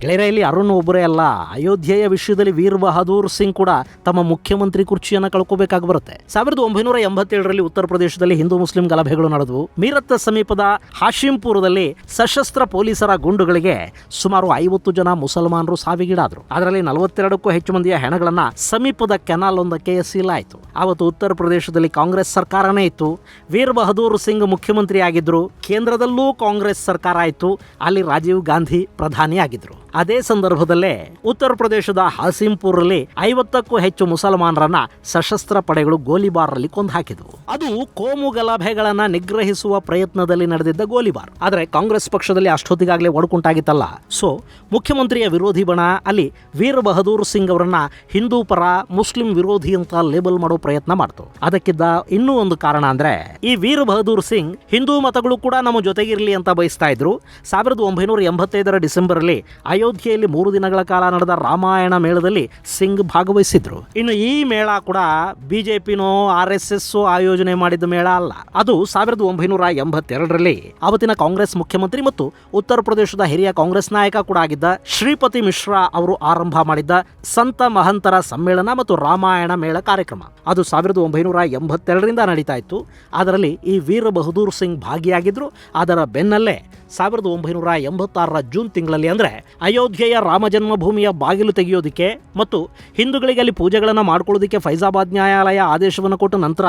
ಗೆಳೆಯರೆ ಇಲ್ಲಿ ಅರುಣ್ ಒಬ್ಬರೇ ಅಲ್ಲ. ಅಯೋಧ್ಯೆಯ ವಿಷಯದಲ್ಲಿ ವೀರ್ ಬಹದ್ದೂರ್ ಸಿಂಗ್ ಕೂಡ ತಮ್ಮ ಮುಖ್ಯಮಂತ್ರಿ ಕುರ್ಚಿಯನ್ನು ಕಳ್ಕೋಬೇಕಾಗಿ ಬರುತ್ತೆ. ಸಾವಿರದ ಒಂಬೈನೂರ ಎಂಬತ್ತೇಳರಲ್ಲಿ ಉತ್ತರ ಪ್ರದೇಶದಲ್ಲಿ ಹಿಂದೂ ಮುಸ್ಲಿಂ ಗಲಭೆಗಳು ನಡೆದವು. ಮೀರತ್ ಸಮೀಪದ ಹಾಶಿಂಪುರದಲ್ಲಿ ಸಶಸ್ತ್ರ ಪೊಲೀಸರ ಗುಂಡುಗಳಿಗೆ ಸುಮಾರು ಐವತ್ತು ಜನ ಮುಸಲ್ಮಾನರು ಸಾವಿಗೀಡಾದರು. ಅದರಲ್ಲಿ ನಲವತ್ತೆರಡಕ್ಕೂ ಹೆಚ್ಚು ಮಂದಿಯ ಹೆಣಗಳನ್ನ ಸಮೀಪದ ಕೆನಾಲ್ ಒಂದಕ್ಕೆ ಎಸೆಯಲಾಯಿತು. ಆವತ್ತು ಉತ್ತರ ಪ್ರದೇಶದಲ್ಲಿ ಕಾಂಗ್ರೆಸ್ ಸರ್ಕಾರನೇ ಇತ್ತು. ವೀರ್ ಬಹದ್ದೂರ್ ಸಿಂಗ್ ಮುಖ್ಯಮಂತ್ರಿ ಆಗಿದ್ರು ಕೇಂದ್ರದಲ್ಲೂ ಕಾಂಗ್ರೆಸ್ ಸರ್ಕಾರ ಆಯಿತು ಅಲ್ಲಿ ರಾಜೀವ್ ಗಾಂಧಿ ಪ್ರಧಾನಿ ಆಗಿದ್ರು ಅದೇ ಸಂದರ್ಭದಲ್ಲೇ ಉತ್ತರ ಪ್ರದೇಶದ ಹಾಸಿಂಪುರಲ್ಲಿ ಐವತ್ತಕ್ಕೂ ಹೆಚ್ಚು ಮುಸಲ್ಮಾನರನ್ನ ಸಶಸ್ತ್ರ ಪಡೆಗಳು ಗೋಲಿಬಾರ್ನಲ್ಲಿ ಕೊಂದು ಹಾಕಿದವು ಅದು ಕೋಮು ಗಲಭೆಗಳನ್ನ ನಿಗ್ರಹಿಸುವ ಪ್ರಯತ್ನದಲ್ಲಿ ನಡೆದಿದ್ದ ಗೋಲಿಬಾರ್. ಆದರೆ ಕಾಂಗ್ರೆಸ್ ಪಕ್ಷದಲ್ಲಿ ಅಷ್ಟೊತ್ತಿಗಾಗಲೇ ಒಡಕುಂಟಾಗಿತ್ತಲ್ಲ. ಸೊ, ಮುಖ್ಯಮಂತ್ರಿಯ ವಿರೋಧಿ ಬಣ ಅಲ್ಲಿ ವೀರ್ ಬಹದ್ದೂರ್ ಸಿಂಗ್ ಅವರನ್ನ ಹಿಂದೂ ಪರ ಮುಸ್ಲಿಂ ವಿರೋಧಿ ಅಂತ ಲೇಬಲ್ ಮಾಡೋ ಪ್ರಯತ್ನ ಮಾಡ್ತು. ಅದಕ್ಕಿದ್ದ ಇನ್ನೂ ಒಂದು ಕಾರಣ ಅಂದ್ರೆ ಈ ವೀರ್ ಬಹದ್ದೂರ್ ಸಿಂಗ್ ಹಿಂದೂ ಮತಗಳು ಕೂಡ ನಮ್ಮ ಜೊತೆಗಿರಲಿ ಅಂತ ಬಯಸ್ತಾ ಇದ್ರು. ಸಾವಿರದ ಒಂಬೈನೂರ ಎಂಬತ್ತೈದರ ಡಿಸೆಂಬರ್ಲಿ ಅಯೋಧ್ಯೆಯಲ್ಲಿ ಮೂರು ದಿನಗಳ ಕಾಲ ನಡೆದ ರಾಮಾಯಣ ಮೇಳದಲ್ಲಿ ಸಿಂಗ್ ಭಾಗವಹಿಸಿದ್ರು. ಇನ್ನು ಈ ಮೇಳ ಕೂಡ ಬಿಜೆಪಿನೋ ಆರ್ ಎಸ್ ಎಸ್ ಆಯೋಜನೆ ಮಾಡಿದ ಮೇಳ ಅಲ್ಲ. ಅದು ಸಾವಿರದ ಒಂಬೈನೂರ ಎಂಬತ್ತೆರಡರಲ್ಲಿ ಅವತ್ತಿನ ಕಾಂಗ್ರೆಸ್ ಮುಖ್ಯಮಂತ್ರಿ ಮತ್ತು ಉತ್ತರ ಪ್ರದೇಶದ ಹಿರಿಯ ಕಾಂಗ್ರೆಸ್ ನಾಯಕ ಕೂಡ ಆಗಿದ್ದ ಶ್ರೀಪತಿ ಮಿಶ್ರಾ ಅವರು ಆರಂಭ ಮಾಡಿದ್ದ ಸಂತ ಮಹಂತರ ಸಮ್ಮೇಳನ ಮತ್ತು ರಾಮಾಯಣ ಮೇಳ ಕಾರ್ಯಕ್ರಮ. ಅದು ಸಾವಿರದ ಒಂಬೈನೂರ ಎಂಬತ್ತೆರಡರಿಂದ ನಡೀತಾ ಇತ್ತು. ಅದರಲ್ಲಿ ಈ ವೀರ ಬಹದ್ದೂರ್ ಸಿಂಗ್ ಭಾಗಿಯಾಗಿದ್ರು. ಅದರ ಬೆನ್ನಲ್ಲೇ ಸಾವಿರದ ಒಂಬೈನೂರ ಎಂಬತ್ತಾರರ ಜೂನ್ ತಿಂಗಳಲ್ಲಿ ಅಂದರೆ ಅಯೋಧ್ಯೆಯ ರಾಮ ಜನ್ಮಭೂಮಿಯ ಬಾಗಿಲು ತೆಗೆಯೋದಕ್ಕೆ ಮತ್ತು ಹಿಂದೂಗಳಿಗೆ ಅಲ್ಲಿ ಪೂಜೆಗಳನ್ನು ಮಾಡ್ಕೊಳ್ಳೋದಕ್ಕೆ ಫೈಜಾಬಾದ್ ನ್ಯಾಯಾಲಯ ಆದೇಶವನ್ನು ಕೊಟ್ಟ ನಂತರ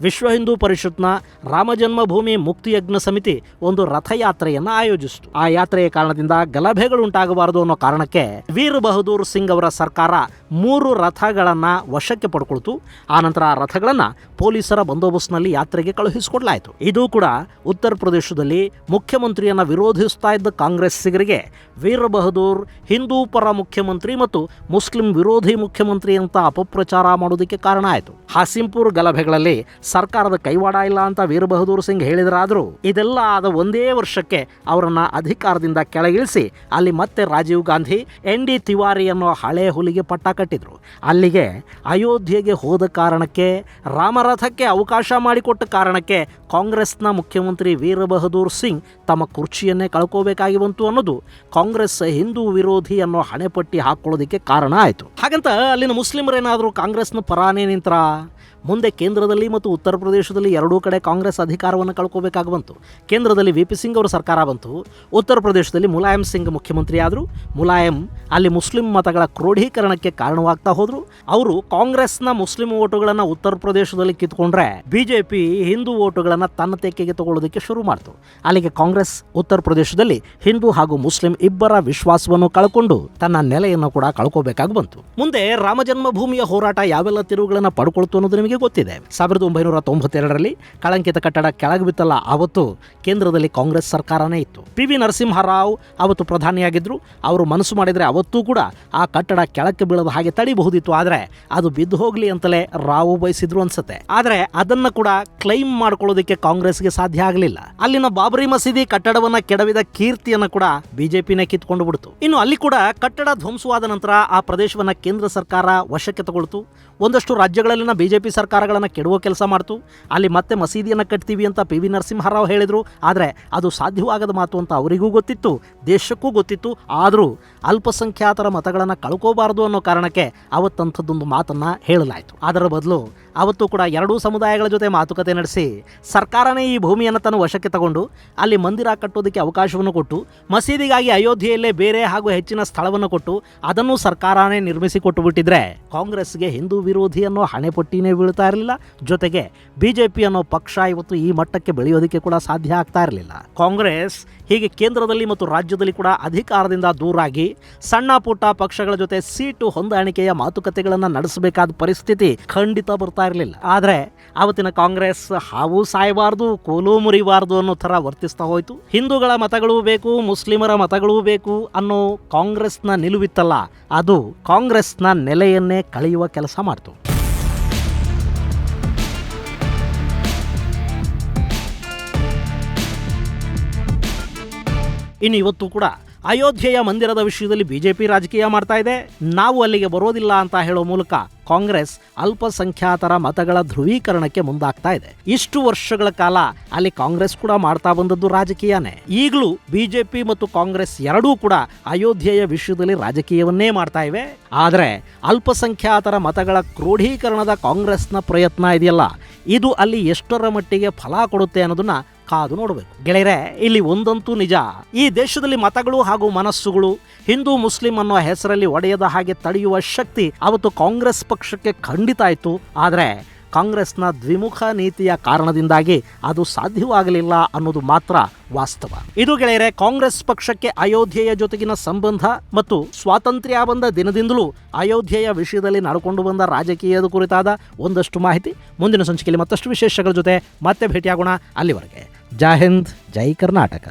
ವಿಶ್ವ ಹಿಂದೂ ಪರಿಷತ್ನ ರಾಮ ಜನ್ಮಭೂಮಿ ಮುಕ್ತಿಯಜ್ಞ ಸಮಿತಿ ಒಂದು ರಥಯಾತ್ರೆಯನ್ನು ಆಯೋಜಿಸಿತು. ಆ ಯಾತ್ರೆಯ ಕಾರಣದಿಂದ ಗಲಭೆಗಳು ಉಂಟಾಗಬಾರದು ಅನ್ನೋ ಕಾರಣಕ್ಕೆ ವೀರ್ ಬಹದ್ದೂರ್ ಸಿಂಗ್ ಅವರ ಸರ್ಕಾರ ಮೂರು ರಥಗಳನ್ನು ವಶಕ್ಕೆ ಪಡ್ಕೊಳ್ತು. ನಂತರ ಆ ರಥಗಳನ್ನು ಪೊಲೀಸರ ಬಂದೋಬಸ್ತ್ನಲ್ಲಿ ಯಾತ್ರೆಗೆ ಕಳುಹಿಸಿಕೊಡಲಾಯಿತು. ಇದು ಕೂಡ ಉತ್ತರ ಪ್ರದೇಶದಲ್ಲಿ ಮುಖ್ಯಮಂತ್ರಿಯನ್ನ ವಿರೋಧಿಸ್ತಾ ಇದ್ದ ಕಾಂಗ್ರೆಸ್ಸಿಗರಿಗೆ ವೀರ್ ಬಹದ್ದೂರ್ ಹಿಂದೂ ಪರ ಮುಖ್ಯಮಂತ್ರಿ ಮತ್ತು ಮುಸ್ಲಿಂ ವಿರೋಧಿ ಮುಖ್ಯಮಂತ್ರಿ ಅಂತ ಅಪಪ್ರಚಾರ ಮಾಡೋದಕ್ಕೆ ಕಾರಣ ಆಯಿತು. ಹಾಸಿಂಪುರ್ ಗಲಭೆಗಳಲ್ಲಿ ಸರ್ಕಾರದ ಕೈವಾಡ ಇಲ್ಲ ಅಂತ ವೀರ್ ಬಹದ್ದೂರ್ ಸಿಂಗ್ ಹೇಳಿದರಾದರೂ ಇದೆಲ್ಲ ಆದ ಒಂದೇ ವರ್ಷಕ್ಕೆ ಅವರನ್ನು ಅಧಿಕಾರದಿಂದ ಕೆಳಗಿಳಿಸಿ ಅಲ್ಲಿ ಮತ್ತೆ ರಾಜೀವ್ ಗಾಂಧಿ, ಎನ್ ಡಿ ತಿವಾರಿ ಅನ್ನೋ ಹಳೆ ಹುಲಿಗೆ ಪಟ್ಟ ಕಟ್ಟಿದ್ರು. ಅಲ್ಲಿಗೆ ಅಯೋಧ್ಯೆಗೆ ಹೋದ ಕಾರಣಕ್ಕೆ, ರಾಮರಥಕ್ಕೆ ಅವಕಾಶ ಮಾಡಿಕೊಟ್ಟ ಕಾರಣಕ್ಕೆ ಕಾಂಗ್ರೆಸ್ನ ಮುಖ್ಯಮಂತ್ರಿ ವೀರ್ ಬಹದ್ದೂರ್ ಸಿಂಗ್ ತಮ್ಮ ಕುರ್ಚಿಯನ್ನೇ ಕಳ್ಕೋಬೇಕಾಗಿ ಬಂತು ಅನ್ನೋದು ಕಾಂಗ್ರೆಸ್ ಹಿಂದೂ ವಿರೋಧಿ ಅನ್ನೋ ಹಣೆಪಟ್ಟಿ ಹಾಕೊಳ್ಳೋದಕ್ಕೆ ಕಾರಣ ಆಯಿತು. ಹಾಗಂತ ಅಲ್ಲಿನ ಮುಸ್ಲಿಮರೇನಾದರೂ ಕಾಂಗ್ರೆಸ್ನ ಪರಾನೇ ನಿಂತರ? ಮುಂದೆ ಕೇಂದ್ರದಲ್ಲಿ ಮತ್ತು ಉತ್ತರ ಪ್ರದೇಶದಲ್ಲಿ ಎರಡೂ ಕಡೆ ಕಾಂಗ್ರೆಸ್ ಅಧಿಕಾರವನ್ನು ಕಳ್ಕೋಬೇಕಾಗಿ ಬಂತು. ಕೇಂದ್ರದಲ್ಲಿ ವಿ ಪಿ ಸಿಂಗ್ ಅವರ ಸರ್ಕಾರ ಬಂತು. ಉತ್ತರ ಪ್ರದೇಶದಲ್ಲಿ ಮುಲಾಯಂ ಸಿಂಗ್ ಮುಖ್ಯಮಂತ್ರಿಯಾದರು. ಮುಲಾಯಂ ಅಲ್ಲಿ ಮುಸ್ಲಿಂ ಮತಗಳ ಕ್ರೋಢೀಕರಣಕ್ಕೆ ಕಾರಣವಾಗ್ತಾ ಹೋದರು. ಅವರು ಕಾಂಗ್ರೆಸ್ನ ಮುಸ್ಲಿಂ ಓಟುಗಳನ್ನು ಉತ್ತರ ಪ್ರದೇಶದಲ್ಲಿ ಕಿತ್ಕೊಂಡ್ರೆ ಬಿಜೆಪಿ ಹಿಂದೂ ಓಟುಗಳನ್ನು ತನ್ನ ತೆಕ್ಕೆಗೆ ತಗೊಳ್ಳೋದಕ್ಕೆ ಶುರು ಮಾಡ್ತು. ಅಲ್ಲಿಗೆ ಕಾಂಗ್ರೆಸ್ ಉತ್ತರ ಪ್ರದೇಶದಲ್ಲಿ ಹಿಂದೂ ಹಾಗೂ ಮುಸ್ಲಿಂ ಇಬ್ಬರ ವಿಶ್ವಾಸವನ್ನು ಕಳ್ಕೊಂಡು ತನ್ನ ನೆಲೆಯನ್ನು ಕೂಡ ಕಳ್ಕೋಬೇಕಾಗಿ ಬಂತು. ಮುಂದೆ ರಾಮ ಜನ್ಮಭೂಮಿಯ ಹೋರಾಟ ಯಾವೆಲ್ಲ ತಿರುವುಗಳನ್ನು ಪಡ್ಕೊಳ್ತು ಅನ್ನೋದು ನಿಮಗೆ ಗೊತ್ತಿದೆ. ಸಾವಿರದ ಒಂಬೈನೂರ ತೊಂಬತ್ತೆರಡರಲ್ಲಿ ಕಳಂಕಿತ ಕಟ್ಟಡ ಕೆಳಗೆ ಬಿತ್ತಲ್ಲ ಅವತ್ತು ಕೇಂದ್ರದಲ್ಲಿ ಕಾಂಗ್ರೆಸ್ ಸರ್ಕಾರನೇ ಇತ್ತು. ಪಿ ವಿ ನರಸಿಂಹರಾವ್ ಅವತ್ತು ಪ್ರಧಾನಿಯಾಗಿದ್ದರು ಅವರು ಮನಸ್ಸು ಮಾಡಿದರೆ ಅವತ್ತೂ ಕೂಡ ಆ ಕಟ್ಟಡ ಕೆಳಕ್ಕೆ ಬೀಳದ ಹಾಗೆ ತಡಿಬಹುದಿತ್ತು ಆದರೆ ಅದು ಬಿದ್ದು ಹೋಗಲಿ ಅಂತಲೇ ರಾವು ಬಯಸಿದ್ರು ಅನ್ಸುತ್ತೆ. ಆದರೆ ಅದನ್ನು ಕೂಡ ಕ್ಲೈಮ್ ಮಾಡ್ಕೊಳ್ಳೋದಕ್ಕೆ ಕಾಂಗ್ರೆಸ್ಗೆ ಸಾಧ್ಯ ಆಗಲಿಲ್ಲ. ಅಲ್ಲಿನ ಬಾಬರಿ ಮಸೀದಿ ಕಟ್ಟಡವನ್ನು ಕೆಡವಿದ ಕೀರ್ತಿಯನ್ನು ಕೂಡ ಬಿಜೆಪಿನೇ ಕಿತ್ಕೊಂಡು ಬಿಡ್ತು. ಇನ್ನು ಅಲ್ಲಿ ಕೂಡ ಕಟ್ಟಡ ಧ್ವಂಸವಾದ ನಂತರ ಆ ಪ್ರದೇಶವನ್ನು ಕೇಂದ್ರ ಸರ್ಕಾರ ವಶಕ್ಕೆ ತಗೊಳ್ತು. ಒಂದಷ್ಟು ರಾಜ್ಯಗಳಲ್ಲಿನ ಬಿಜೆಪಿ ಸರ್ಕಾರಗಳನ್ನು ಕೆಡುವ ಕೆಲಸ ಮಾಡ್ತು. ಅಲ್ಲಿ ಮತ್ತೆ ಮಸೀದಿಯನ್ನು ಕಟ್ತೀವಿ ಅಂತ ಪಿ ವಿ ನರಸಿಂಹರಾವ್ ಹೇಳಿದರು. ಆದರೆ ಅದು ಸಾಧ್ಯವಾಗದ ಮಾತು ಅಂತ ಅವರಿಗೂ ಗೊತ್ತಿತ್ತು, ದೇಶಕ್ಕೂ ಗೊತ್ತಿತ್ತು. ಆದರೂ ಅಲ್ಪಸಂಖ್ಯಾತರ ಮತಗಳನ್ನು ಕಳ್ಕೋಬಾರದು ಅನ್ನೋ ಕಾರಣಕ್ಕೆ ಅವತ್ತಂಥದ್ದೊಂದು ಮಾತನ್ನು ಹೇಳಲಾಯಿತು. ಅದರ ಬದಲು ಅವತ್ತು ಕೂಡ ಎರಡೂ ಸಮುದಾಯಗಳ ಜೊತೆ ಮಾತುಕತೆ ನಡೆಸಿ ಸರ್ಕಾರನೇ ಈ ಭೂಮಿಯನ್ನು ತನ್ನ ವಶಕ್ಕೆ ತಗೊಂಡು ಅಲ್ಲಿ ಮಂದಿರ ಕಟ್ಟೋದಕ್ಕೆ ಅವಕಾಶವನ್ನು ಕೊಟ್ಟು, ಮಸೀದಿಗಾಗಿ ಅಯೋಧ್ಯೆಯಲ್ಲೇ ಬೇರೆ ಹಾಗೂ ಹೆಚ್ಚಿನ ಸ್ಥಳವನ್ನು ಕೊಟ್ಟು ಅದನ್ನು ಸರ್ಕಾರನೇ ನಿರ್ಮಿಸಿ ಕೊಟ್ಟು ಬಿಟ್ಟಿದ್ರೆ ಕಾಂಗ್ರೆಸ್ಗೆ ಹಿಂದೂ ವಿರೋಧಿ ಅನ್ನೋ ಹಣೆಪಟ್ಟಿನೇ ಬೀಳ್ತಾ ಬೀಳ್ತಾ ಇರಲಿಲ್ಲ. ಜೊತೆಗೆ ಬಿ ಜೆ ಪಿ ಅನ್ನೋ ಪಕ್ಷ ಇವತ್ತು ಈ ಮಟ್ಟಕ್ಕೆ ಬೆಳೆಯೋದಕ್ಕೆ ಕೂಡ ಸಾಧ್ಯ ಆಗ್ತಾ ಇರಲಿಲ್ಲ. ಕಾಂಗ್ರೆಸ್ ಹೀಗೆ ಕೇಂದ್ರದಲ್ಲಿ ಮತ್ತು ರಾಜ್ಯದಲ್ಲಿ ಕೂಡ ಅಧಿಕಾರದಿಂದ ದೂರಾಗಿ ಸಣ್ಣ ಪುಟ್ಟ ಪಕ್ಷಗಳ ಜೊತೆ ಸೀಟು ಹೊಂದಾಣಿಕೆಯ ಮಾತುಕತೆಗಳನ್ನು ನಡೆಸಬೇಕಾದ ಪರಿಸ್ಥಿತಿ ಖಂಡಿತ ಬರ್ತಾ ಇರಲಿಲ್ಲ. ಆದರೆ ಆವತ್ತಿನ ಕಾಂಗ್ರೆಸ್ ಹಾವು ಸಾಯಬಾರ್ದು, ಕೋಲು ಮುರಿಬಾರ್ದು ಅನ್ನೋ ಥರ ವರ್ತಿಸ್ತಾ ಹೋಯಿತು. ಹಿಂದೂಗಳ ಮತಗಳೂ ಬೇಕು, ಮುಸ್ಲಿಮರ ಮತಗಳೂ ಬೇಕು ಅನ್ನೋ ಕಾಂಗ್ರೆಸ್ನ ನಿಲುವಿತ್ತಲ್ಲ, ಅದು ಕಾಂಗ್ರೆಸ್ನ ನೆಲೆಯನ್ನೇ ಕಳೆಯುವ ಕೆಲಸ ಮಾಡ್ತು. ಇನ್ನು ಇವತ್ತು ಕೂಡ ಅಯೋಧ್ಯೆಯ ಮಂದಿರದ ವಿಷಯದಲ್ಲಿ ಬಿಜೆಪಿ ರಾಜಕೀಯ ಮಾಡ್ತಾ ಇದೆ. ನಾವು ಅಲ್ಲಿಗೆ ಬರೋದಿಲ್ಲ ಅಂತ ಹೇಳೋ ಮೂಲಕ ಕಾಂಗ್ರೆಸ್ ಅಲ್ಪಸಂಖ್ಯಾತರ ಮತಗಳ ಧ್ರುವೀಕರಣಕ್ಕೆ ಮುಂದಾಗ್ತಾ ಇದೆ. ಇಷ್ಟು ವರ್ಷಗಳ ಕಾಲ ಅಲ್ಲಿ ಕಾಂಗ್ರೆಸ್ ಕೂಡ ಮಾಡ್ತಾ ಬಂದದ್ದು ರಾಜಕೀಯನೇ. ಈಗಲೂ ಬಿಜೆಪಿ ಮತ್ತು ಕಾಂಗ್ರೆಸ್ ಎರಡೂ ಕೂಡ ಅಯೋಧ್ಯೆಯ ವಿಷಯದಲ್ಲಿ ರಾಜಕೀಯವನ್ನೇ ಮಾಡ್ತಾ ಇವೆ. ಆದರೆ ಅಲ್ಪಸಂಖ್ಯಾತರ ಮತಗಳ ಕ್ರೋಢೀಕರಣದ ಕಾಂಗ್ರೆಸ್ನ ಪ್ರಯತ್ನ ಇದೆಯಲ್ಲ? ಇದು ಅಲ್ಲಿ ಎಷ್ಟರ ಮಟ್ಟಿಗೆ ಫಲ ಕೊಡುತ್ತೆ ಅನ್ನೋದನ್ನ ಕಾದು ನೋಡಬೇಕು. ಗೆಳೆಯರೆ, ಇಲ್ಲಿ ಒಂದಂತೂ ನಿಜ. ಈ ದೇಶದಲ್ಲಿ ಮತಗಳು ಹಾಗೂ ಮನಸ್ಸುಗಳು, ಹಿಂದೂ, ಮುಸ್ಲಿಂ ಅನ್ನೋ ಹೆಸರಲ್ಲಿ ಒಡೆಯದ ಹಾಗೆ ತಡೆಯುವ ಶಕ್ತಿ ಅವತ್ತು ಕಾಂಗ್ರೆಸ್ ಪಕ್ಷಕ್ಕೆ ಖಂಡಿತ ಇತ್ತು ಆದರೆ ಕಾಂಗ್ರೆಸ್ನ ದ್ವಿಮುಖ ನೀತಿಯ ಕಾರಣದಿಂದಾಗಿ ಅದು ಸಾಧ್ಯವಾಗಲಿಲ್ಲ ಅನ್ನೋದು ಮಾತ್ರ ವಾಸ್ತವ. ಇದು ಗೆಳೆಯರೆ, ಕಾಂಗ್ರೆಸ್ ಪಕ್ಷಕ್ಕೆ ಅಯೋಧ್ಯೆಯ ಜೊತೆಗಿನ ಸಂಬಂಧ ಮತ್ತು ಸ್ವಾತಂತ್ರ್ಯ ಬಂದ ದಿನದಿಂದಲೂ ಅಯೋಧ್ಯೆಯ ವಿಷಯದಲ್ಲಿ ನಡ್ಕೊಂಡು ಬಂದ ರಾಜಕೀಯದ ಕುರಿತಾದ ಒಂದಷ್ಟು ಮಾಹಿತಿ ಮುಂದಿನ ಸಂಚಿಕೆಯಲ್ಲಿ ಮತ್ತಷ್ಟು ವಿಶೇಷಗಳ ಜೊತೆ ಮತ್ತೆ ಭೇಟಿಯಾಗೋಣ ಅಲ್ಲಿವರೆಗೆ. ಜೈ ಹಿಂದ್, ಜೈ ಕರ್ನಾಟಕ.